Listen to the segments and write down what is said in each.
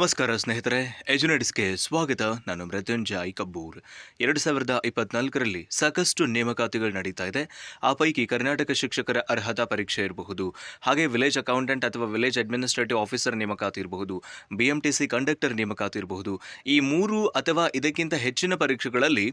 ನಮಸ್ಕಾರ ಸ್ನೇಹಿತರೆ ಎಜುನೆಟ್ಸ್ಗೆ ಸ್ವಾಗತ. ನಾನು ಮೃತ್ಯುಂಜಯ್ ಕಬ್ಬೂರ್ ಎರಡು ಸಾವಿರದ ಇಪ್ಪತ್ನಾಲ್ಕರಲ್ಲಿ ಸಾಕಷ್ಟು ನೇಮಕಾತಿಗಳು ನಡೀತಾ ಇದೆ. ಆ ಪೈಕಿ ಕರ್ನಾಟಕ ಶಿಕ್ಷಕರ ಅರ್ಹತಾ ಪರೀಕ್ಷೆ ಇರಬಹುದು. ಹಾಗೆ ವಿಲೇಜ್ ಅಕೌಂಟೆಂಟ್ ಅಥವಾ ವಿಲೇಜ್ ಅಡ್ಮಿನಿಸ್ಟ್ರೇಟಿವ್ ಆಫೀಸರ್ ನೇಮಕಾತಿ ಇರಬಹುದು. B M T C conductor ನೇಮಕಾತಿ ಇರಬಹುದು. ಈ ಮೂರು ಅಥವಾ ಇದಕ್ಕಿಂತ ಹೆಚ್ಚಿನ ಪರೀಕ್ಷೆಗಳಲ್ಲಿ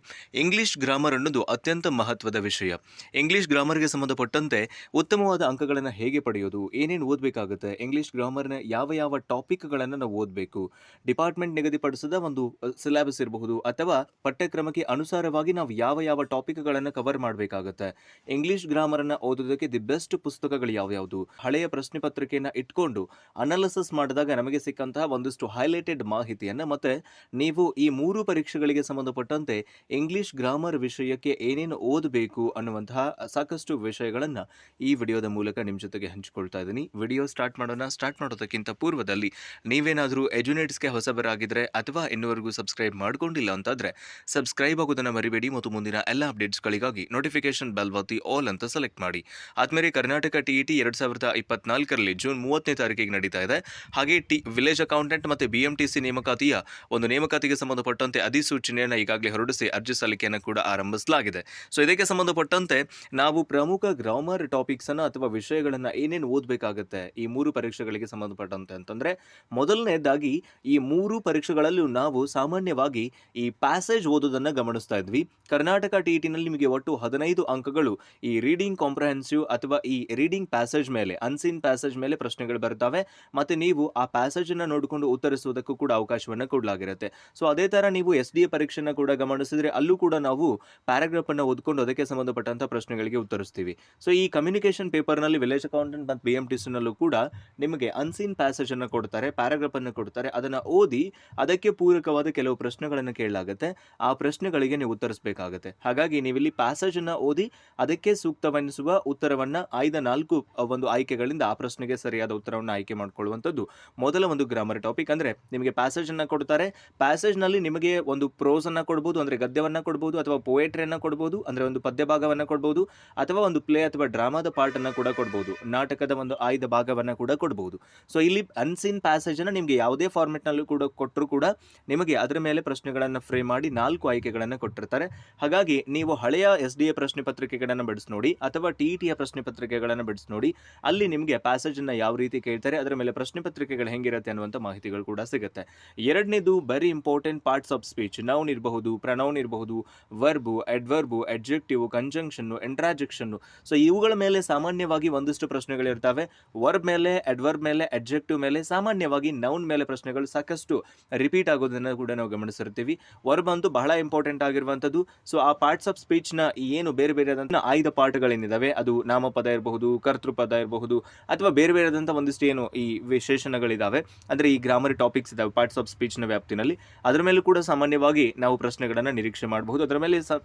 ಇಂಗ್ಲಿಷ್ ಗ್ರಾಮರ್ ಅನ್ನೋದು ಅತ್ಯಂತ ಮಹತ್ವದ ವಿಷಯ. ಇಂಗ್ಲಿಷ್ ಗ್ರಾಮರ್ಗೆ ಸಂಬಂಧಪಟ್ಟಂತೆ ಉತ್ತಮವಾದ ಅಂಕಗಳನ್ನು ಹೇಗೆ ಪಡೆಯೋದು? ಏನೇನು ಓದಬೇಕಾಗುತ್ತೆ? ಇಂಗ್ಲಿಷ್ ಗ್ರಾಮರ್ನ ಯಾವ ಯಾವ ಟಾಪಿಕ್ಗಳನ್ನು ನಾವು ಓದಬೇಕು? ಡಿಪಾರ್ಟ್ಮೆಂಟ್ ನಿಗದಿಪಡಿಸಿದ ಒಂದು ಸಿಲೆಬಸ್ ಇರಬಹುದು ಅಥವಾ ಪಠ್ಯಕ್ರಮಕ್ಕೆ ಅನುಸಾರವಾಗಿ ನಾವು ಯಾವ ಯಾವ ಟಾಪಿಕ್ಗಳನ್ನು ಕವರ್ ಮಾಡಬೇಕಾಗುತ್ತೆ. ಇಂಗ್ಲಿಷ್ ಗ್ರಾಮರನ್ನು ಓದೋದಕ್ಕೆ ದಿ ಬೆಸ್ಟ್ ಪುಸ್ತಕಗಳು ಯಾವ್ಯಾವುದು? ಹಳೆಯ ಪ್ರಶ್ನೆ ಪತ್ರಿಕೆಯನ್ನು ಇಟ್ಕೊಂಡು ಅನಾಲಿಸಿಸ್ ಮಾಡಿದಾಗ ನಮಗೆ ಸಿಕ್ಕಂತಹ ಒಂದಿಷ್ಟು ಹೈಲೈಟೆಡ್ ಮಾಹಿತಿಯನ್ನು ಮತ್ತೆ ನೀವು ಈ ಮೂರು ಪರೀಕ್ಷೆಗಳಿಗೆ ಸಂಬಂಧಪಟ್ಟಂತೆ ಇಂಗ್ಲಿಷ್ ಗ್ರಾಮರ್ ವಿಷಯಕ್ಕೆ ಏನೇನು ಓದಬೇಕು ಅನ್ನುವಂತಹ ಸಾಕಷ್ಟು ವಿಷಯಗಳನ್ನು ಈ ವಿಡಿಯೋದ ಮೂಲಕ ನಿಮ್ಮ ಜೊತೆಗೆ ಹಂಚಿಕೊಳ್ತಾ ಇದ್ದೀನಿ. ವಿಡಿಯೋ ಸ್ಟಾರ್ಟ್ ಮಾಡೋಣ. ಸ್ಟಾರ್ಟ್ ಮಾಡೋದಕ್ಕಿಂತ ಪೂರ್ವದಲ್ಲಿ ನೀವೇನಾದರೂ ಎಜುನೇಟ್ಸ್ಗೆ ಹೊಸಬರಾಗಿದ್ದರೆ ಅಥವಾ ಇನ್ನುವರೆಗೂ ಸಬ್ಸ್ಕ್ರೈಬ್ ಮಾಡ್ಕೊಂಡಿಲ್ಲ ಅಂತಾದರೆ ಸಬ್ಸ್ಕ್ರೈಬ್ ಆಗೋದನ್ನು ಮರಿಬೇಡಿ ಮತ್ತು ಮುಂದಿನ ಎಲ್ಲ ಅಪ್ಡೇಟ್ಸ್ಗಳಿಗಾಗಿ ನೋಟಿಫಿಕೇಶನ್ ಬೆಲ್ ಒತ್ತಿ ಆಲ್ ಅಂತ ಸೆಲೆಕ್ಟ್ ಮಾಡಿ. ಆದ್ಮೇಲೆ ಕರ್ನಾಟಕ ಟಿ ಇ ಟಿ ಎರಡು ಸಾವಿರದ ಇಪ್ಪತ್ನಾಲ್ಕರಲ್ಲಿ ಜೂನ್ ಮೂವತ್ತನೇ ತಾರೀಕಿಗೆ ನಡೀತಾ ಇದೆ. ಹಾಗೆ ಟಿ ವಿಲೇಜ್ ಅಕೌಂಟೆಂಟ್ ಮತ್ತು ಬಿ ಎಂ ಟಿ ಸಿ ನೇಮಕಾತಿಯ ಒಂದು ನೇಮಕಾತಿಗೆ ಸಂಬಂಧಪಟ್ಟಂತೆ ಅಧಿಸೂಚನೆಯನ್ನು ಈಗಾಗಲೇ ಹೊರಡಿಸಿ ಅರ್ಜಿ ಸಲ್ಲಿಕೆಯನ್ನು ಕೂಡ ಆರಂಭಿಸಲಾಗಿದೆ. ಸೊ ಇದಕ್ಕೆ ಸಂಬಂಧಪಟ್ಟಂತೆ ನಾವು ಪ್ರಮುಖ ಗ್ರಾಮರ್ ಟಾಪಿಕ್ಸನ್ನು ಅಥವಾ ವಿಷಯಗಳನ್ನು ಏನೇನು ಓದಬೇಕಾಗುತ್ತೆ ಈ ಮೂರು ಪರೀಕ್ಷೆಗಳಿಗೆ ಸಂಬಂಧಪಟ್ಟಂತೆ ಅಂತಂದರೆ ಮೊದಲನೇದಾಗಿ ಈ ಮೂರು ಪರೀಕ್ಷೆಗಳಲ್ಲೂ ನಾವು ಸಾಮಾನ್ಯವಾಗಿ ಈ ಪ್ಯಾಸೇಜ್ ಓದೋದನ್ನು ಗಮನಿಸ್ತಾ ಇದ್ವಿ. ಕರ್ನಾಟಕ ಟಿ ಇ ಟಿನಲ್ಲಿ ನಿಮಗೆ ಒಟ್ಟು ಹದಿನೈದು ಅಂಕಗಳು ಈ ರೀಡಿಂಗ್ ಕಾಂಪ್ರಹೆನ್ಸಿವ್ ಅಥವಾ ಈ ರೀಡಿಂಗ್ ಪ್ಯಾಸೇಜ್ ಮೇಲೆ ಅನ್ಸೀನ್ ಪ್ಯಾಸೇಜ್ ಮೇಲೆ ಪ್ರಶ್ನೆಗಳು ಬರ್ತವೆ ಮತ್ತು ನೀವು ಆ ಪ್ಯಾಸೇಜನ್ನು ನೋಡಿಕೊಂಡು ಉತ್ತರಿಸುವುದಕ್ಕೂ ಕೂಡ ಅವಕಾಶವನ್ನು ಕೊಡಲಾಗಿರುತ್ತೆ. ಸೊ ಅದೇ ಥರ ನೀವು ಎಸ್ ಡಿ ಎ ಪರೀಕ್ಷೆನ ಕೂಡ ಗಮನಿಸಿದ್ರೆ ಅಲ್ಲೂ ಕೂಡ ನಾವು ಪ್ಯಾರಾಗ್ರಾಫ್ ಅನ್ನು ಓದ್ಕೊಂಡು ಅದಕ್ಕೆ ಸಂಬಂಧಪಟ್ಟಂತ ಪ್ರಶ್ನೆಗಳಿಗೆ ಉತ್ತರಿಸ್ತೀವಿ. ಸೊ ಈ ಕಮ್ಯುನಿಕೇಶನ್ ಪೇಪರ್ನಲ್ಲಿ ವಿಲೇಜ್ ಅಕೌಂಟೆಂಟ್ ಮತ್ತು ಬಿ ಎಂ ಟಿ ಸಿನಲ್ಲೂ ಕೂಡ ನಿಮಗೆ ಅನ್ಸೀನ್ ಪ್ಯಾಸೇಜ್ ಅನ್ನು ಕೊಡ್ತಾರೆ ಪ್ಯಾರಾಗ್ರಾಫ್ ಅನ್ನು ಕೊಡ್ತಾರೆ ಅದನ್ನು ಓದಿ ಅದಕ್ಕೆ ಪೂರಕವಾದ ಕೆಲವು ಪ್ರಶ್ನೆಗಳನ್ನು ಕೇಳಲಾಗುತ್ತೆ. ಆ ಪ್ರಶ್ನೆಗಳಿಗೆ ನೀವು ಉತ್ತರಿಸಬೇಕಾಗುತ್ತೆ. ಹಾಗಾಗಿ ನೀವಿಲ್ಲಿ ಪ್ಯಾಸೇಜನ್ನು ಓದಿ ಅದಕ್ಕೆ ಸೂಕ್ತವೆನಿಸುವ ಉತ್ತರವನ್ನು ಆಯ್ದ ನಾಲ್ಕು ಒಂದು ಆಯ್ಕೆಗಳಿಂದ ಆ ಪ್ರಶ್ನೆಗೆ ಸರಿಯಾದ ಉತ್ತರವನ್ನು ಆಯ್ಕೆ ಮಾಡಿಕೊಳ್ಳುವಂಥದ್ದು ಮೊದಲ ಒಂದು ಗ್ರಾಮರ್ ಟಾಪಿಕ್ ಅಂದ್ರೆ ನಿಮಗೆ ಪ್ಯಾಸೇಜನ್ನು ಕೊಡ್ತಾರೆ. ಪ್ಯಾಸೇಜ್ನಲ್ಲಿ ನಿಮಗೆ ಒಂದು ಪ್ರೋಸ್ ಅನ್ನ ಕೊಡ್ಬೋದು, ಅಂದ್ರೆ ಗದ್ಯವನ್ನ ಕೊಡ್ಬೋದು, ಅಥವಾ ಪೋಯೆಟ್ರಿಯನ್ನು ಕೊಡ್ಬೋದು, ಅಂದ್ರೆ ಒಂದು ಪದ್ಯ ಭಾಗವನ್ನ ಕೊಡ್ಬೋದು, ಅಥವಾ ಒಂದು ಪ್ಲೇ ಅಥವಾ ಡ್ರಾಮಾದ ಪಾರ್ಟ್ ಅನ್ನ ಕೂಡ ಕೊಡ್ಬೋದು. ನಾಟಕದ ಒಂದು ಆಯ್ದ ಭಾಗವನ್ನ ಕೂಡ ಕೊಡ್ಬೋದು. ಸೊ ಇಲ್ಲಿ ಅನ್ಸೀನ್ ಪ್ಯಾಸೇಜನ್ನು ನಿಮಗೆ ಯಾವುದೇ ಫಾರ್ಮೆಟ್ ನಲ್ಲೂ ಕೂಡ ಕೊಟ್ಟರು ಕೂಡ ನಿಮಗೆ ಅದರ ಮೇಲೆ ಪ್ರಶ್ನೆಗಳನ್ನು ಫ್ರೇಮ್ ಮಾಡಿ ನಾಲ್ಕು ಆಯ್ಕೆಗಳನ್ನು ಕೊಟ್ಟಿರ್ತಾರೆ. ಹಾಗಾಗಿ ನೀವು ಹಳೆಯ ಎಸ್ ಡಿ ಎ ಪ್ರಶ್ನೆ ಪತ್ರಿಕೆಗಳನ್ನು ಬಿಡಿಸಿ ನೋಡಿ ಅಥವಾ ಟಿ ಟಿಯ ಪ್ರಶ್ನೆ ಪತ್ರಿಕೆಗಳನ್ನು ಬಿಡಿಸಿ ನೋಡಿ. ಅಲ್ಲಿ ನಿಮಗೆ ಪ್ಯಾಸೇಜನ್ನು ಯಾವ ರೀತಿ ಕೇಳ್ತಾರೆ, ಅದರ ಮೇಲೆ ಪ್ರಶ್ನೆ ಪತ್ರಿಕೆಗಳು ಹೆಂಗಿರುತ್ತೆ ಅನ್ನುವಂಥ ಮಾಹಿತಿಗಳು ಕೂಡ ಸಿಗುತ್ತೆ. ಎರಡನೇದು very important parts of speech noun ಇರಬಹುದು ಪ್ರನೌನ್ ಇರಬಹುದು verb adverb adjective conjunction interjection so ಇವುಗಳ ಮೇಲೆ ಸಾಮಾನ್ಯವಾಗಿ ಒಂದಿಷ್ಟು ಪ್ರಶ್ನೆಗಳಿರ್ತವೆ. ವರ್ಬ್ ಮೇಲೆ ಎಡ್ವರ್ಬ್ ಮೇಲೆ ಅಡ್ಜೆಕ್ಟಿವ್ ಮೇಲೆ ಸಾಮಾನ್ಯವಾಗಿ ನೌನ್ ಮೇಲೆ ಪ್ರಶ್ನೆಗಳು ಸಾಕಷ್ಟು ರಿಪೀಟ್ ಆಗೋದನ್ನು ಕೂಡ ನಾವು ಗಮನಿಸಿರ್ತೀವಿ. ವರ್ಬ್ ಬಂದು ಬಹಳ ಇಂಪಾರ್ಟೆಂಟ್ ಆಗಿರುವಂಥದ್ದು. ಸೊ ಆ ಪಾರ್ಟ್ಸ್ ಆಫ್ ಸ್ಪೀಚ್ನ ಏನು ಬೇರೆ ಬೇರೆಯಾದಂಥ ಆಯ್ದ ಪಾಠಗಳೇನಿದ್ದಾವೆ ಅದು ನಾಮಪದ ಇರಬಹುದು, ಕರ್ತೃಪದ ಇರಬಹುದು, ಅಥವಾ ಬೇರೆ ಬೇರೆಯಾದಂಥ ಒಂದಿಷ್ಟು ಏನು ಈ ವಿಶೇಷಣಗಳಿದ್ದಾವೆ ಅಂದರೆ ಈ ಗ್ರಾಮರ್ ಟಾಪಿಕ್ಸ್ ಇದಾವೆ ಪಾರ್ಟ್ಸ್ ಆಫ್ ಸ್ಪೀಚ್ನ ವ್ಯಾಪ್ತಿನಲ್ಲಿ. ಅದರ ಮೇಲೂ ಕೂಡ ಸಾಮಾನ್ಯವಾಗಿ ನಾವು ಪ್ರಶ್ನೆಗಳನ್ನು ನಿರೀಕ್ಷೆ ಮಾಡಬಹುದು. ಅದರ ಮೇಲೆ ಸ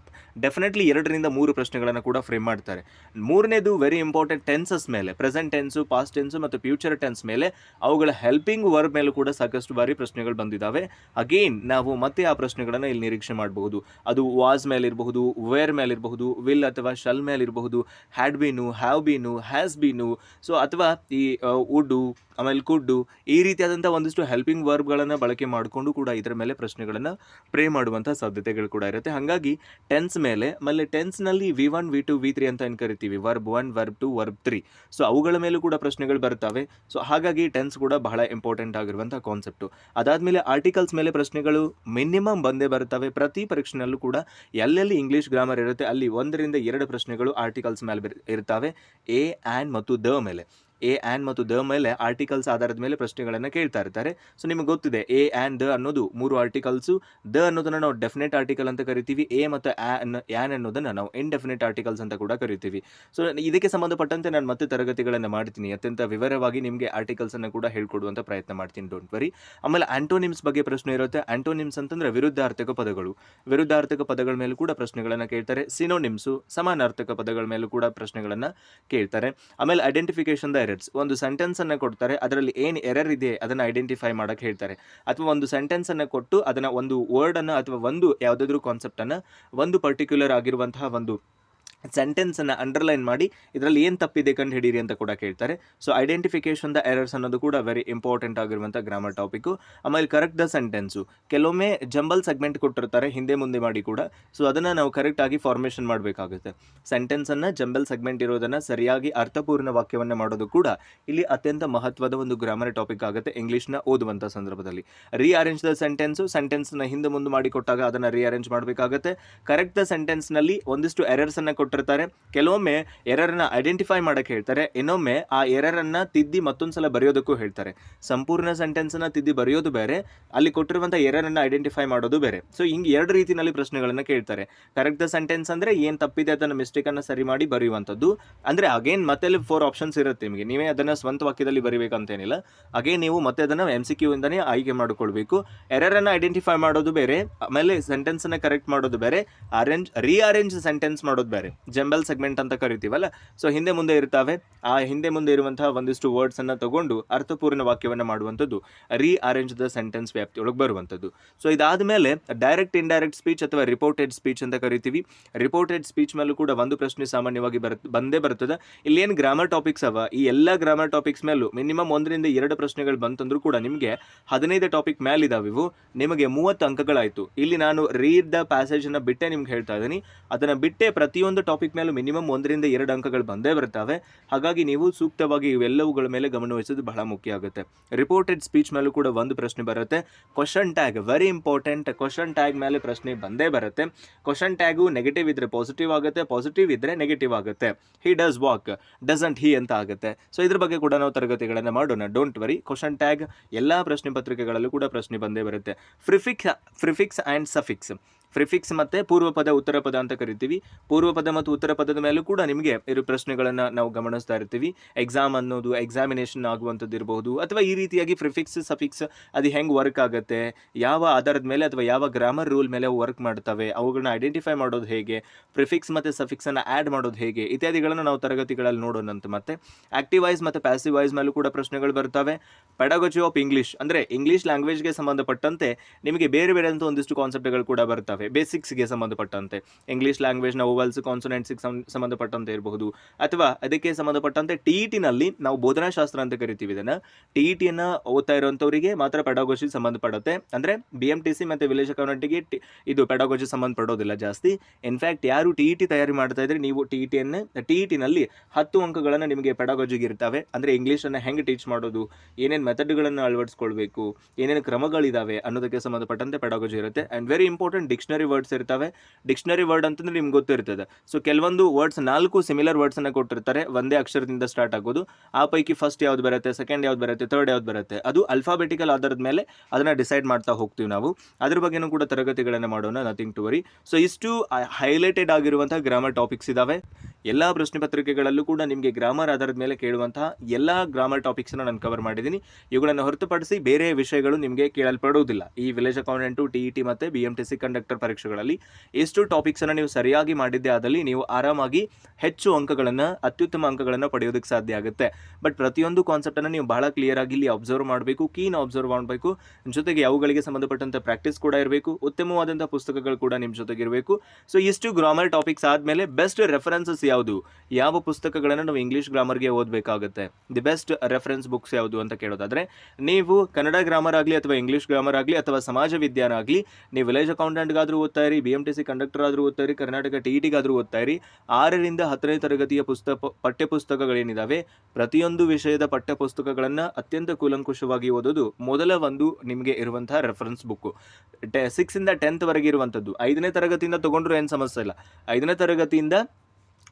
ಡೆಫಿನೆಟ್ಲಿ ಎರಡರಿಂದ ಮೂರು ಪ್ರಶ್ನೆಗಳನ್ನು ಕೂಡ ಫ್ರೇಮ್ ಮಾಡ್ತಾರೆ. ಮೂರನೇದು ವೆರಿ ಇಂಪಾರ್ಟೆಂಟ್ ಟೆನ್ಸಸ್ ಮೇಲೆ ಪ್ರೆಸೆಂಟ್ ಟೆನ್ಸು ಪಾಸ್ಟ್ ಟೆನ್ಸು ಮತ್ತು ಫ್ಯೂಚರ್ ಟೆನ್ಸ್ ಮೇಲೆ ಅವುಗಳ ಹೆಲ್ಪಿಂಗ್ ವರ್ಬ್ ಮೇಲೂ ಕೂಡ ಸಾಕಷ್ಟು ಬಾರಿ ಪ್ರಶ್ನೆಗಳು ಬಂದಿದ್ದಾವೆ. ಅಗೇನ್ ನಾವು ಮತ್ತೆ ಆ ಪ್ರಶ್ನೆಗಳನ್ನು ಇಲ್ಲಿ ನಿರೀಕ್ಷೆ ಮಾಡಬಹುದು. ಅದು ವಾಸ್ ಮೇಲೆ ಇರಬಹುದು ವೇರ್ ಮೇಲೆ ಇರಬಹುದು ವಿಲ್ ಅಥವಾ ಶಲ್ ಮೇಲೆ ಇರಬಹುದು had been have been has been so ಅಥವಾ ಈ ಉಡ್ಡು ಆಮೇಲೆ ಕುಡ್ಡು ಈ ರೀತಿಯಾದಂಥ ಒಂದಿಷ್ಟು ಹೆಲ್ಪಿಂಗ್ ವರ್ಬ್ಗಳನ್ನು ಬಳಕೆ ಮಾಡಿಕೊಂಡು ಕೂಡ ಇದರ ಮೇಲೆ ಪ್ರಶ್ನೆಗಳನ್ನು ಪ್ರೇ ಮಾಡುವಂಥ ಸಾಧ್ಯತೆಗಳು ಕೂಡ ಇರುತ್ತೆ. ಹಾಗಾಗಿ ಟೆನ್ಸ್ ಮೇಲೆ, ಆಮೇಲೆ ಟೆನ್ಸ್ನಲ್ಲಿ V one V two V three ಅಂತ ಏನು ಕರಿತೀವಿ? Verb one verb two verb three so ಅವುಗಳ ಮೇಲೂ ಕೂಡ ಪ್ರಶ್ನೆಗಳು ಬರ್ತವೆ ಸೊ ಹಾಗಾಗಿ ಟೆನ್ಸ್ ಕೂಡ ಬಹಳ ಇಂಪಾರ್ಟೆಂಟ್ ಆಗಿರುವಂಥ ಕಾನ್ಸೆಪ್ಟು ಅದಾದಮೇಲೆ ಆರ್ಟಿಕಲ್ಸ್ ಮೇಲೆ ಪ್ರಶ್ನೆಗಳು ಮಿನಿಮಮ್ ಬಂದೇ ಬರ್ತವೆ ಪ್ರತಿ ಪರೀಕ್ಷೆನಲ್ಲೂ ಕೂಡ ಎಲ್ಲೆಲ್ಲಿ ಇಂಗ್ಲೀಷ್ ಗ್ರಾಮರ್ ಇರುತ್ತೆ ಅಲ್ಲಿ ಒಂದರಿಂದ ಎರಡು ಪ್ರಶ್ನೆಗಳು ಆರ್ಟಿಕಲ್ಸ್ ಮೇಲೆ ಇರ್ತವೆ. ಎ ಆ್ಯಂಡ್ ಮತ್ತು ದ ಮೇಲೆ. ಎ ಆ್ಯಂಡ್ ಮತ್ತು ದ ಮೇಲೆ ಆರ್ಟಿಕಲ್ಸ್ ಆಧಾರದ ಮೇಲೆ ಪ್ರಶ್ನೆಗಳನ್ನು ಕೇಳ್ತಾ ಇರ್ತಾರೆ. ಸೊ ನಿಮಗೆ ಗೊತ್ತಿದೆ, ಎ ಆ್ಯಂಡ್ ದ ಅನ್ನೋದು ಮೂರು ಆರ್ಟಿಕಲ್ಸು ದ ಅನ್ನೋದನ್ನು ನಾವು ಡೆಫಿನೆಟ್ ಆರ್ಟಿಕಲ್ ಅಂತ ಕರಿತೀವಿ, ಎ ಮತ್ತು ಆ್ಯನ್ ಅನ್ನೋದನ್ನು ನಾವು ಇಂಡೆಫಿನೆಟ್ ಆರ್ಟಿಕಲ್ಸ್ ಅಂತ ಕೂಡ ಕರಿತೀವಿ. ಸೊ ಇದಕ್ಕೆ ಸಂಬಂಧಪಟ್ಟಂತೆ ನಾನು ಮತ್ತೆ ತರಗತಿಗಳನ್ನು ಮಾಡ್ತೀನಿ. ಅತ್ಯಂತ ವಿವರವಾಗಿ ನಿಮಗೆ ಆರ್ಟಿಕಲ್ಸನ್ನು ಕೂಡ ಹೇಳ್ಕೊಡುವಂಥ ಪ್ರಯತ್ನ ಮಾಡ್ತೀನಿ ಡೋಂಟ್ ವರಿ ಆಮೇಲೆ ಆಂಟೋನಿಮ್ಸ್ ಬಗ್ಗೆ ಪ್ರಶ್ನೆ ಇರುತ್ತೆ. ಆಂಟೋನಿಮ್ಸ್ ಅಂತಂದ್ರೆ ವಿರುದ್ಧಾರ್ಥಕ ಪದಗಳು. ವಿರುದ್ಧಾರ್ಥಕ ಪದಗಳ ಮೇಲೂ ಕೂಡ ಪ್ರಶ್ನೆಗಳನ್ನು ಕೇಳ್ತಾರೆ. ಸಿನೋನಿಮ್ಸು ಸಮಾನಾರ್ಥಕ ಪದಗಳ ಮೇಲೂ ಕೂಡ ಪ್ರಶ್ನೆಗಳನ್ನು ಕೇಳ್ತಾರೆ. ಆಮೇಲೆ ಐಡೆಂಟಿಫಿಕೇಶನ್ ದ ಎರರ್ಸ್ ಒಂದು ಸೆಂಟೆನ್ಸ್ ಅನ್ನು ಕೊಡ್ತಾರೆ, ಅದರಲ್ಲಿ ಏನು ಎರರ್ ಇದೆ ಅದನ್ನು ಐಡೆಂಟಿಫೈ ಮಾಡೋಕ್ಕೆ ಹೇಳ್ತಾರೆ. ಅಥವಾ ಒಂದು ಸೆಂಟೆನ್ಸ್ ಅನ್ನು ಕೊಟ್ಟು ಅದನ್ನು ಒಂದು ವರ್ಡನ್ನು ಅಥವಾ ಒಂದು ಯಾವುದಾದ್ರೂ ಕಾನ್ಸೆಪ್ಟನ್ನು ಒಂದು ಪರ್ಟಿಕ್ಯುಲರ್ ಆಗಿರುವಂತಹ ಒಂದು ಸೆಂಟೆನ್ಸನ್ನು ಅಂಡರ್ಲೈನ್ ಮಾಡಿ, ಇದರಲ್ಲಿ ಏನು ತಪ್ಪಿದೆ ಕಂಡು ಹಿಡೀರಿ ಅಂತ ಕೂಡ ಕೇಳ್ತಾರೆ. ಸೊ ಐಡೆಂಟಿಫಿಕೇಶನ್ ದ ಎರರ್ಸ್ ಅನ್ನೋದು ಕೂಡ ವೆರಿ ಇಂಪಾರ್ಟೆಂಟ್ ಆಗಿರುವಂಥ ಗ್ರಾಮರ್ ಟಾಪಿಕ್ಕು ಆಮೇಲೆ ಕರೆಕ್ಟ್ ದ ಸೆಂಟೆನ್ಸು ಕೆಲವೊಮ್ಮೆ ಜಂಬಲ್ ಸೆಗ್ಮೆಂಟ್ ಕೊಟ್ಟಿರ್ತಾರೆ, ಹಿಂದೆ ಮುಂದೆ ಮಾಡಿ ಕೂಡ. ಸೊ ಅದನ್ನು ನಾವು ಕರೆಕ್ಟಾಗಿ ಫಾರ್ಮೇಷನ್ ಮಾಡಬೇಕಾಗುತ್ತೆ. ಸೆಂಟೆನ್ಸನ್ನು ಜಂಬಲ್ ಸೆಗ್ಮೆಂಟ್ ಇರೋದನ್ನು ಸರಿಯಾಗಿ ಅರ್ಥಪೂರ್ಣ ವಾಕ್ಯವನ್ನು ಮಾಡೋದು ಕೂಡ ಇಲ್ಲಿ ಅತ್ಯಂತ ಮಹತ್ವದ ಒಂದು ಗ್ರಾಮರ್ ಟಾಪಿಕ್ ಆಗುತ್ತೆ ಇಂಗ್ಲೀಷ್ನ ಓದುವಂಥ ಸಂದರ್ಭದಲ್ಲಿ. ರೀಅರೇಂಜ್ ದ ಸೆಂಟೆನ್ಸು ಸೆಂಟೆನ್ಸ್ನ ಹಿಂದೆ ಮುಂದೆ ಮಾಡಿ ಕೊಟ್ಟಾಗ ಅದನ್ನು ರೀಅರೇಂಜ್ ಮಾಡಬೇಕಾಗುತ್ತೆ. ಕರೆಕ್ಟ್ ದ ಸೆಂಟೆನ್ಸ್ನಲ್ಲಿ ಒಂದಿಷ್ಟು ಎರರ್ಸನ್ನು ಕೊಟ್ಟಿರ್ತಾರೆ. ಕೆಲವೊಮ್ಮೆ ಎರರನ್ನ ಐಡೆಂಟಿಫೈ ಮಾಡಕ್ಕೆ ಹೇಳ್ತಾರೆ. ಇನ್ನೊಮ್ಮೆ ಆ ಎರರನ್ನ ತಿದ್ದಿ ಮತ್ತೊಂದ್ಸಲ ಬರೆಯೋದಕ್ಕೂ ಹೇಳ್ತಾರೆ. ಸಂಪೂರ್ಣ ಸೆಂಟೆನ್ಸನ್ನು ತಿದ್ದಿ ಬರೆಯೋದು ಬೇರೆ, ಅಲ್ಲಿ ಕೊಟ್ಟಿರುವಂಥ ಎರರನ್ನ ಐಡೆಂಟಿಫೈ ಮಾಡೋದು ಬೇರೆ. ಸೊ ಹಿಂಗೆ ಎರಡು ರೀತಿಯಲ್ಲಿ ಪ್ರಶ್ನೆಗಳನ್ನು ಕೇಳ್ತಾರೆ. ಕರೆಕ್ಟ್ ದ ಸೆಂಟೆನ್ಸ್ ಅಂದರೆ ಏನು ತಪ್ಪಿದೆ ಅದನ್ನು ಮಿಸ್ಟೇಕನ್ನು ಸರಿ ಮಾಡಿ ಬರೆಯುವಂಥದ್ದು. ಅಂದರೆ ಅಗೇನ್ ಮತ್ತೆ ಫೋರ್ ಆಪ್ಷನ್ಸ್ ಇರುತ್ತೆ ನಿಮಗೆ. ನೀವೇ ಅದನ್ನು ಸ್ವಂತ ವಾಕ್ಯದಲ್ಲಿ ಬರೀಬೇಕಂತೇನಿಲ್ಲ. ಅಗೇನ್ ನೀವು ಮತ್ತೆ ಅದನ್ನು ಎಂ ಸಿ ಕ್ಯೂ ಇಂದನೇ ಆಯ್ಕೆ ಮಾಡಿಕೊಳ್ಬೇಕು. ಎರರನ್ನು ಐಡೆಂಟಿಫೈ ಮಾಡೋದು ಬೇರೆ, ಆಮೇಲೆ ಸೆಂಟೆನ್ಸನ್ನು ಕರೆಕ್ಟ್ ಮಾಡೋದು ಬೇರೆ ಅರೇಂಜ್ ರೀಅರೇಂಜ್ ಸೆಂಟೆನ್ಸ್ ಮಾಡೋದು ಬೇರೆ. ಜಂಬಲ್ ಸೆಗ್ಮೆಂಟ್ ಅಂತ ಕರಿತೀವಲ್ಲ? ಸೊ ಹಿಂದೆ ಮುಂದೆ ಇರ್ತಾವೆ. ಆ ಹಿಂದೆ ಮುಂದೆ ಇರುವಂತಹ ಒಂದಿಷ್ಟು ವರ್ಡ್ಸನ್ನು ತಗೊಂಡು ಅರ್ಥಪೂರ್ಣ ವಾಕ್ಯವನ್ನು ಮಾಡುವಂಥದ್ದು ರೀಅರೇಂಜ್ ದ ಸೆಂಟೆನ್ಸ್ ವ್ಯಾಪ್ತಿಯೊಳಗೆ ಬರುವಂಥದ್ದು. ಸೊ ಇದಾದ ಮೇಲೆ ಡೈರೆಕ್ಟ್ ಇಂಡೈರೆಕ್ಟ್ ಸ್ಪೀಚ್ ಅಥವಾ ರಿಪೋರ್ಟೆಡ್ ಸ್ಪೀಚ್ ಅಂತ ಕರಿತೀವಿ. ರಿಪೋರ್ಟೆಡ್ ಸ್ಪೀಚ್ ಮೇಲೂ ಕೂಡ ಒಂದು ಪ್ರಶ್ನೆ ಸಾಮಾನ್ಯವಾಗಿ ಬರುತ್ತೆ ಬಂದೇ ಬರ್ತದೆ. ಏನು ಗ್ರಾಮರ್ ಟಾಪಿಕ್ಸ್ ಅವ? ಈ ಎಲ್ಲ ಗ್ರಾಮರ್ ಟಾಪಿಕ್ಸ್ ಮೇಲೂ ಮಿನಿಮಮ್ ಒಂದರಿಂದ ಎರಡು ಪ್ರಶ್ನೆಗಳು ಬಂತಂದ್ರೂ ಕೂಡ ನಿಮಗೆ ಹದಿನೈದು ಟಾಪಿಕ್ ಮೇಲಿದಾವೆ ಇವು ನಿಮಗೆ ಮೂವತ್ತು ಅಂಕಗಳಾಯಿತು. ಇಲ್ಲಿ ನಾನು ರೀಡ್ ದ ಪ್ಯಾಸೇಜನ್ನು ಬಿಟ್ಟೆ ನಿಮ್ಗೆ ಹೇಳ್ತಾ ಇದ್ದೀನಿ. ಅದನ್ನು ಬಿಟ್ಟೆ ಪ್ರತಿಯೊಂದು ಟಾಪಿಕ್ ಮೇಲೂ ಮಿನಿಮಮ್ ಒಂದರಿಂದ ಎರಡು ಅಂಕಗಳು ಬಂದೇ ಬರ್ತವೆ ಹಾಗಾಗಿ ನೀವು ಸೂಕ್ತವಾಗಿ ಇವೆಲ್ಲವುಗಳ ಮೇಲೆ ಗಮನವಹಿಸೋದು ಬಹಳ ಮುಖ್ಯ ಆಗುತ್ತೆ. ರಿಪೋರ್ಟೆಡ್ ಸ್ಪೀಚ್ ಮೇಲೂ ಕೂಡ ಒಂದು ಪ್ರಶ್ನೆ ಬರುತ್ತೆ. Question tag very important question tag ಮೇಲೆ ಪ್ರಶ್ನೆ ಬಂದೇ ಬರುತ್ತೆ. ಕ್ವಶನ್ ಟ್ಯಾಗು ನೆಗೆಟಿವ್ ಇದ್ರೆ ಪಾಸಿಟಿವ್ ಆಗುತ್ತೆ ಪಾಸಿಟಿವ್ ಇದ್ರೆ ನೆಗೆಟಿವ್ ಆಗುತ್ತೆ. He does walk doesn't he ಅಂತ ಆಗುತ್ತೆ. ಸೊ ಇದ್ರ ಬಗ್ಗೆ ಕೂಡ ನಾವು ತರಗತಿಗಳನ್ನು ಮಾಡೋಣ. ಡೋಂಟ್ ವರಿ ಕ್ವಶನ್ ಟ್ಯಾಗ್ ಎಲ್ಲ ಪ್ರಶ್ನೆ ಪತ್ರಿಕೆಗಳಲ್ಲೂ ಕೂಡ ಪ್ರಶ್ನೆ ಬಂದೇ ಬರುತ್ತೆ. ಫ್ರಿಫಿಕ್ಸ್ ಫ್ರಿಫಿಕ್ಸ್ ಆ್ಯಂಡ್ ಸಫಿಕ್ಸ್ ಫ್ರಿಫಿಕ್ಸ್ ಮತ್ತು ಪೂರ್ವ ಪದ, ಉತ್ತರ ಪದ ಅಂತ ಕರಿತೀವಿ. ಪೂರ್ವ ಪದ ಮತ್ತು ಉತ್ತರ ಪದದ ಮೇಲೂ ಕೂಡ ನಿಮಗೆ ಇರೋ ಪ್ರಶ್ನೆಗಳನ್ನು ನಾವು ಗಮನಿಸ್ತಾ ಇರ್ತೀವಿ. ಎಕ್ಸಾಮ್ ಅನ್ನೋದು ಎಕ್ಸಾಮಿನೇಷನ್ ಆಗುವಂಥದ್ದು ಇರಬಹುದು, ಅಥವಾ ಈ ರೀತಿಯಾಗಿ ಪ್ರಿಫಿಕ್ಸ್, ಸಫಿಕ್ಸ್, ಅದು ಹೆಂಗೆ ವರ್ಕ್ ಆಗುತ್ತೆ, ಯಾವ ಆಧಾರದ ಮೇಲೆ ಅಥವಾ ಯಾವ ಗ್ರಾಮರ್ ರೂಲ್ ಮೇಲೆ ವರ್ಕ್ ಮಾಡ್ತವೆ ಅವುಗಳನ್ನ ಐಡೆಂಟಿಫೈ ಮಾಡೋದು ಹೇಗೆ ಪ್ರಿಫಿಕ್ಸ್ ಮತ್ತು ಸಫಿಕ್ಸನ್ನು ಆ್ಯಡ್ ಮಾಡೋದು ಹೇಗೆ, ಇತ್ಯಾದಿಗಳನ್ನು ನಾವು ತರಗತಿಗಳಲ್ಲಿ ನೋಡೋಣಂತ ಮತ್ತೆ. ಆಕ್ಟಿವ್ ಮತ್ತು ಪ್ಯಾಸಿವ್ ವೈಸ್ ಮೇಲೂ ಕೂಡ ಪ್ರಶ್ನೆಗಳು ಬರ್ತವೆ. ಪೆಡಾಗಜಿ ಆಫ್ ಇಂಗ್ಲೀಷ್, ಅಂದರೆ ಇಂಗ್ಲೀಷ್ ಲ್ಯಾಂಗ್ವೇಜ್ಗೆ ಸಂಬಂಧಪಟ್ಟಂತೆ ನಿಮಗೆ ಬೇರೆ ಬೇರೆ ಅಂತ ಒಂದಿಷ್ಟು ಕಾನ್ಸೆಪ್ಟ್ಗಳು ಕೂಡ ಬರ್ತವೆ. ಬೇಸಿಕ್ಸ್ಗೆ ಸಂಬಂಧಪಟ್ಟಂತೆ. ಇಂಗ್ಲೀಷ್ ಲ್ಯಾಂಗ್ವೇಜ್ನ ಓವಲ್ಸ್ ಕಾನ್ಸೊನೆಂಟ್ಸ್ಗೆ ಸಂಬಂಧಪಟ್ಟಂತೆ ಇರಬಹುದು ಅಥವಾ ಅದಕ್ಕೆ ಸಂಬಂಧಪಟ್ಟಂತೆ ಟಿ ಇ ಟಿನಲ್ಲಿ ನಾವು ಬೋಧನಾಶಾಸ್ತ್ರ ಅಂತ ಕರಿತೀವಿ ಇದನ್ನು. ಟಿ ಇ ಟಿಯನ್ನು ಓದ್ತಾ ಇರುವಂಥವರಿಗೆ ಮಾತ್ರ ಪೆಡಾಗೋಜಿ ಸಂಬಂಧಪಡುತ್ತೆ. ಅಂದರೆ ಬಿ ಎಂ ಟಿ ಸಿ ಮತ್ತು ವಿಲೇಜ್ ಅಕೌಂಟೆಂಟಿಗೆ ಟಿ, ಇದು ಪೆಡಾಗೋಜಿ ಸಂಬಂಧಪಡೋದಿಲ್ಲ ಜಾಸ್ತಿ. ಇನ್ಫ್ಯಾಕ್ಟ್ ಯಾರು ಟಿ ಇ ಟಿ ತಯಾರಿ ಮಾಡ್ತಾ ಇದ್ರೆ ನೀವು ಟಿ ಇ ಟಿಯನ್ನು ಟಿ ಇ ಟಿನಲ್ಲಿ ಹತ್ತು ಅಂಕಗಳನ್ನು ನಿಮಗೆ ಪೆಡಾಗೋಜಿಗೆ ಇರ್ತವೆ. ಅಂದರೆ ಇಂಗ್ಲೀಷನ್ನು ಹೆಂಗೆ ಟೀಚ್ ಮಾಡೋದು, ಏನೇನು ಮೆಥಡ್ಗಳನ್ನು ಅಳವಡಿಸ್ಕೊಳ್ಬೇಕು, ಏನೇನು ಕ್ರಮಗಳಿದ್ದಾವೆ ಅನ್ನೋದಕ್ಕೆ ಸಂಬಂಧಪಟ್ಟಂತೆ ಪೆಡಾಗೋಜಿ ಇರುತ್ತೆ. And very important dictionary words ಇರ್ತವೆ. ಡಿಕ್ಷನರಿ ವರ್ಡ್ ಅಂತಂದ್ರೆ ನಿಮ್ಗೆ ಗೊತ್ತಿರ್ತದೆ. ಸೊ ಕೆಲವೊಂದು ವರ್ಡ್ಸ್ ನಾಲ್ಕು ಸಿಮಿಲರ್ ವರ್ಡ್ಸನ್ನು ಕೊಟ್ಟಿರ್ತಾರೆ. ಒಂದೇ ಅಕ್ಷರದಿಂದ ಸ್ಟಾರ್ಟ್ ಆಗೋದು. ಆ ಪೈಕಿ ಫಸ್ಟ್ ಯಾವ್ದು ಬರುತ್ತೆ ಸೆಕೆಂಡ್ ಯಾವ್ದು ಬರುತ್ತೆ ಥರ್ಡ್ ಯಾವ್ದು ಬರುತ್ತೆ, ಅದು ಅಲ್ಫಾಬೆಟಿಕಲ್ ಆಧಾರದ ಮೇಲೆ ಅದನ್ನು ಡಿಸೈಡ್ ಮಾಡ್ತಾ ಹೋಗ್ತೀವಿ ನಾವು. ಅದ್ರ ಬಗ್ಗೆನೂ ಕೂಡ ತರಗತಿಗಳನ್ನು ಮಾಡೋಣ ನಥಿಂಗ್ ಟು ವರಿ ಸೊ ಇಷ್ಟು ಹೈಲೈಟೆಡ್ ಆಗಿರುವಂತಹ ಗ್ರಾಮರ್ ಟಾಪಿಕ್ಸ್ ಇದಾವೆ. ಎಲ್ಲ ಪ್ರಶ್ನೆ ಪತ್ರಿಕೆಗಳಲ್ಲೂ ಕೂಡ ನಿಮಗೆ ಗ್ರಾಮರ್ ಆಧಾರದ ಮೇಲೆ ಕೇಳುವಂತಹ ಎಲ್ಲ ಗ್ರಾಮರ್ ಟಾಪಿಕ್ಸನ್ನು ನಾನು ಕವರ್ ಮಾಡಿದ್ದೀನಿ. ಇವುಗಳನ್ನು ಹೊರತುಪಡಿಸಿ ಬೇರೆ ವಿಷಯಗಳು ನಿಮಗೆ ಕೇಳಲ್ಪಡುವುದಿಲ್ಲ. ಈ village accountant T E T ಮತ್ತು B M T C conductor ಪರೀಕ್ಷೆಗಳಲ್ಲಿ ಎಷ್ಟು ಟಾಪಿಕ್ಸನ್ನು ನೀವು ಸರಿಯಾಗಿ ಮಾಡಿದ್ದೆ ಆದಲ್ಲಿ ನೀವು ಆರಾಮಾಗಿ ಹೆಚ್ಚು ಅಂಕಗಳನ್ನು, ಅತ್ಯುತ್ತಮ ಅಂಕಗಳನ್ನು ಪಡೆಯೋದಕ್ಕೆ ಸಾಧ್ಯ ಆಗುತ್ತೆ. ಬಟ್ ಪ್ರತಿಯೊಂದು ಕಾನ್ಸೆಪ್ಟನ್ನು ನೀವು ಬಹಳ ಕ್ಲಿಯರ್ ಆಗಿ ಇಲ್ಲಿ ಅಬ್ಸರ್ವ್ ಮಾಡಬೇಕು ಕೀನ್ ಅಬ್ಸರ್ವ್ ಮಾಡಬೇಕು. ಜೊತೆಗೆ ಅವುಗಳಿಗೆ ಸಂಬಂಧಪಟ್ಟಂಥ ಪ್ರಾಕ್ಟೀಸ್ ಕೂಡ ಇರಬೇಕು. ಉತ್ತಮವಾದಂಥ ಪುಸ್ತಕಗಳು ಕೂಡ ನಿಮ್ಮ ಜೊತೆಗೆ ಇರಬೇಕು ಸೊ ಇಷ್ಟು ಗ್ರಾಮರ್ ಟಾಪಿಕ್ಸ್ ಆದಮೇಲೆ ಬೆಸ್ಟ್ ರೆಫರೆನ್ಸಸ್ ಯಾವುದು? ಯಾವ ಪುಸ್ತಕಗಳನ್ನು ನಾವು ಇಂಗ್ಲೀಷ್ ಗ್ರಾಮರ್ಗೆ ಓದಬೇಕಾಗುತ್ತೆ? ದಿ ಬೆಸ್ಟ್ ರೆಫರೆನ್ಸ್ ಬುಕ್ಸ್ ಯಾವುದು ಅಂತ ಕೇಳೋದಾದರೆ, ನೀವು ಕನ್ನಡ ಗ್ರಾಮರ್ ಆಗಲಿ ಅಥವಾ ಇಂಗ್ಲೀಷ್ ಗ್ರಾಮರ್ ಆಗಲಿ ಅಥವಾ ಸಮಾಜ ವಿಜ್ಞಾನ ಆಗಲಿ, ನೀವು ವಿಲೇಜ್ ಅಕೌಂಟೆಂಟ್ಗಾದರೂ ಓದ್ತಾ ಇರಿ B M T C conductor ಆದರೂ ಓದ್ತಾ ಇರಿ, ಕರ್ನಾಟಕ ಟಿ ಟಿಗಾದರೂ ಓದ್ತಾ ಇರಿ, ಆರರಿಂದ ಹತ್ತನೇ ತರಗತಿಯ ಪುಸ್ತಕ ಪಠ್ಯಪುಸ್ತಕಗಳೇನಿದ್ದಾವೆ ಪ್ರತಿಯೊಂದು ವಿಷಯದ ಪಠ್ಯಪುಸ್ತಕಗಳನ್ನು ಅತ್ಯಂತ ಕೂಲಂಕುಷವಾಗಿ ಓದೋದು ಮೊದಲ ಒಂದು ನಿಮಗೆ ಇರುವಂತಹ ರೆಫರೆನ್ಸ್ ಬುಕ್ಕು ಟೆ ಸಿಕ್ಸಿಂದ ಟೆಂತ್ವರೆಗೆ ಇರುವಂಥದ್ದು. ಐದನೇ ತರಗತಿಯಿಂದ ತೊಗೊಂಡ್ರೂ ಏನು ಸಮಸ್ಯೆ ಇಲ್ಲ. ಐದನೇ ತರಗತಿಯಿಂದ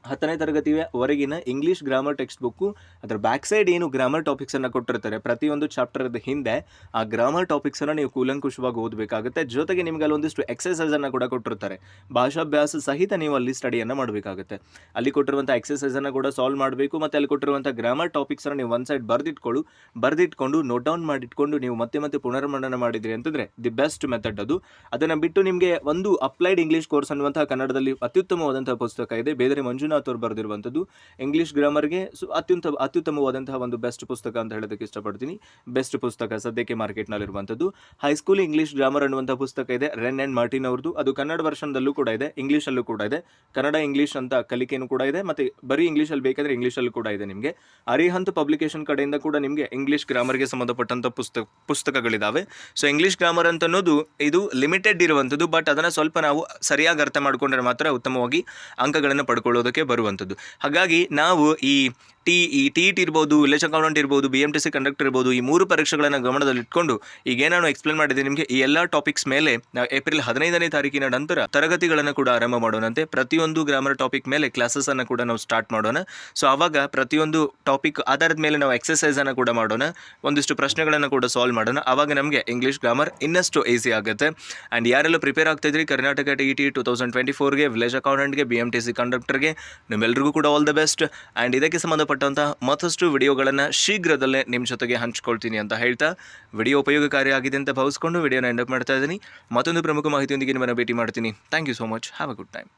ಹತ್ತನೇ ತರಗತಿಯವರೆಗಿನ ಇಂಗ್ಲೀಷ್ ಗ್ರಾಮರ್ ಟೆಕ್ಸ್ಟ್ ಬುಕ್ಕು ಅದರ ಬ್ಯಾಕ್ ಸೈಡ್ ಏನು ಗ್ರಾಮರ್ ಟಾಪಿಕ್ಸನ್ನು ಕೊಟ್ಟಿರ್ತಾರೆ. ಪ್ರತಿಯೊಂದು ಚಾಪ್ಟರ್ದ ಹಿಂದೆ ಆ ಗ್ರಾಮರ್ ಟಾಪಿಕ್ಸನ್ನು ನೀವು ಕೂಲಂಕುಷವಾಗಿ ಓದಬೇಕಾಗುತ್ತೆ. ಜೊತೆಗೆ ನಿಮಗೆ ಅಲ್ಲೊಂದಿಷ್ಟು ಎಕ್ಸಸೈಸನ್ನು ಕೂಡ ಕೊಟ್ಟಿರ್ತಾರೆ. ಭಾಷಾಭ್ಯಾಸ ಸಹಿತ ನೀವು ಅಲ್ಲಿ ಸ್ಟಡಿಯನ್ನು ಮಾಡಬೇಕಾಗುತ್ತೆ. ಅಲ್ಲಿ ಕೊಟ್ಟಿರುವಂಥ ಎಕ್ಸಸೈಸನ್ನು ಕೂಡ ಸಾಲ್ವ್ ಮಾಡಬೇಕು, ಮತ್ತು ಅಲ್ಲಿ ಕೊಟ್ಟಿರುವಂಥ ಗ್ರಾಮರ್ ಟಾಪಿಕ್ಸನ್ನು ನೀವು ಒನ್ ಸೈಡ್ ಬರೆದಿಟ್ಕೊಳ್ಳು ಬರೆದಿಟ್ಕೊಂಡು ನೋಟ್ ಡೌನ್ ಮಾಡಿಟ್ಕೊಂಡು ನೀವು ಮತ್ತೆ ಮತ್ತೆ ಪುನರ್ಮನನ ಮಾಡಿದ್ರಿ ಅಂತಂದರೆ ದಿ ಬೆಸ್ಟ್ ಮೆಥಡ್ ಅದು. ಅದನ್ನು ಬಿಟ್ಟು ನಿಮಗೆ ಒಂದು ಅಪ್ಲೈಡ್ ಇಂಗ್ಲೀಷ್ ಕೋರ್ಸ್ ಅನ್ನುವಂಥ ಕನ್ನಡದಲ್ಲಿ ಅತ್ಯುತ್ತಮವಾದಂಥ ಪುಸ್ತಕ ಇದೆ. ಬೇದರೆ ಮಂಜುನಾಥ್ ಮಂಜುನಾಥ್ ಅವರು ಬರೆದಿರುವಂಥದ್ದು. ಇಂಗ್ಲಿಷ್ ಗ್ರಾಮರ್ಗೆ ಸು ಅತ್ಯುತ್ತ ಅತ್ಯುತ್ತಮವಾದಂತಹ ಒಂದು ಬೆಸ್ಟ್ ಪುಸ್ತಕ ಅಂತ ಹೇಳೋದಕ್ಕೆ ಇಷ್ಟಪಡ್ತೀನಿ. ಬೆಸ್ಟ್ ಪುಸ್ತಕ ಸದ್ಯಕ್ಕೆ ಮಾರ್ಕೆಟ್ನಲ್ಲಿರುವಂಥದ್ದು ಹೈಸ್ಕೂಲ್ ಇಂಗ್ಲಿಷ್ ಗ್ರಾಮರ್ ಅನ್ನುವಂಥ ಪುಸ್ತಕ ಇದೆ. ರೆನ್ ಆ್ಯಂಡ್ ಮಾರ್ಟಿನ್ ಅವ್ರದ್ದು ಅದು ಕನ್ನಡ ವರ್ಷನ್ದಲ್ಲೂ ಕೂಡ ಇದೆ. ಇಂಗ್ಲೀಷಲ್ಲೂ ಕೂಡ ಇದೆ. ಕನ್ನಡ ಇಂಗ್ಲೀಷ್ ಅಂತ ಕಲಿಕೆಯೂ ಕೂಡ ಇದೆ. ಮತ್ತು ಬರೀ ಇಂಗ್ಲೀಷಲ್ಲಿ ಬೇಕಾದರೆ ಇಂಗ್ಲೀಷಲ್ಲೂ ಕೂಡ ಇದೆ ನಿಮಗೆ. ಅರಿಹಂತ್ ಪಬ್ಲಿಕೇಶನ್ ಕಡೆಯಿಂದ ಕೂಡ ನಿಮಗೆ ಇಂಗ್ಲೀಷ್ ಗ್ರಾಮರ್ಗೆ ಸಂಬಂಧಪಟ್ಟಂಥ ಪುಸ್ತಕ ಪುಸ್ತಕಗಳಿದ್ದಾವೆ ಸೊ ಇಂಗ್ಲೀಷ್ ಗ್ರಾಮರ್ ಅಂತ ಅನ್ನೋದು ಇದು ಲಿಮಿಟೆಡ್ ಇರುವಂಥದ್ದು. ಬಟ್ ಅದನ್ನು ಸ್ವಲ್ಪ ನಾವು ಸರಿಯಾಗಿ ಅರ್ಥ ಮಾಡಿಕೊಂಡ್ರೆ ಮಾತ್ರ ಉತ್ತಮವಾಗಿ ಅಂಕಗಳನ್ನು ಪಡ್ಕೊಳ್ಳೋದಕ್ಕೆ ಬರುವಂಥದ್ದು. ಹಾಗಾಗಿ ನಾವು ಈ ಟಿ ಇ ಟಿ ಇಟ್ ಇರ್ಬೋದು ವಿಲೇಜ್ ಅಕೌಂಟೆಂಟ್ ಇರ್ಬೋದು B M T C conductor ಇರ್ಬೋದು, ಈ ಮೂರು ಪರೀಕ್ಷೆಗಳನ್ನು ಗಮನದಲ್ಲಿಟ್ಕೊಂಡು ಈಗ ನಾನು ಎಕ್ಸ್ಪ್ಲೇನ್ ಮಾಡಿದೆ ನಿಮಗೆ ಈ ಎಲ್ಲ ಟಾಪಿಕ್ಸ್ ಮೇಲೆ ನಾವು ಏಪ್ರಿಲ್ ಹದಿನೈದನೇ ತಾರೀಕಿನ ನಂತರ ತರಗತಿಗಳನ್ನು ಕೂಡ ಆರಂಭ ಮಾಡೋಣಂತೆ. ಪ್ರತಿಯೊಂದು ಗ್ರಾಮರ್ ಟಾಪಿಕ್ ಮೇಲೆ ಕ್ಲಾಸಸನ್ನು ಕೂಡ ನಾವು ಸ್ಟಾರ್ಟ್ ಮಾಡೋಣ. ಸೊ ಆವಾಗ ಪ್ರತಿಯೊಂದು ಟಾಪಿಕ್ ಆಧಾರದ ಮೇಲೆ ನಾವು ಎಕ್ಸಸೈಸನ್ನು ಕೂಡ ಮಾಡೋಣ. ಒಂದಿಷ್ಟು ಪ್ರಶ್ನೆಗಳನ್ನು ಕೂಡ ಸಾಲ್ವ್ ಮಾಡೋಣ. ಆವಾಗ ನಮಗೆ ಇಂಗ್ಲೀಷ್ ಗ್ರಾಮರ್ ಇನ್ನಷ್ಟು ಈಸಿ ಆಗುತ್ತೆ. ಆ್ಯಂಡ್ ಯಾರೆಲ್ಲ prepare ಆಗ್ತಾಯಿದ್ರಿ Karnataka T E T two thousand twenty ಫೋರ್ಗೆ village ಅಕೌಂಟೆಂಟ್ಗೆ ಬಿ ಎಂ ಟಿ ಸಿ ಕಂಡಕ್ಟರ್ಗೆ ನಿಮ್ಮೆಲ್ಲರಿಗೂ ಕೂಡ ಆಲ್ ದ ಬೆಸ್ಟ್ ಆ್ಯಂಡ್ ಇದಕ್ಕೆ ಸಂಬಂಧಪಟ್ಟಂತಹ ಮತ್ತಷ್ಟು ವಿಡಿಯೋಗಳನ್ನು ಶೀಘ್ರದಲ್ಲೇ ನಿಮ್ಮ ಜೊತೆಗೆ ಹಂಚ್ಕೊಳ್ತೀನಿ ಅಂತ ಹೇಳ್ತಾ ವಿಡಿಯೋ ಉಪಯೋಗಕಾರಿಯಾಗಿದೆ ಅಂತ ಭಾವಿಸ್ಕೊಂಡು ವಿಡಿಯೋನ ಎಂಡಪ್ ಮಾಡ್ತಾ ಇದ್ದೀನಿ. ಮತ್ತೊಂದು ಪ್ರಮುಖ ಮಾಹಿತಿಯೊಂದಿಗೆ ನಿಮ್ಮನ್ನು ಭೇಟಿ ಮಾಡ್ತೀನಿ. Thank you so much have a good time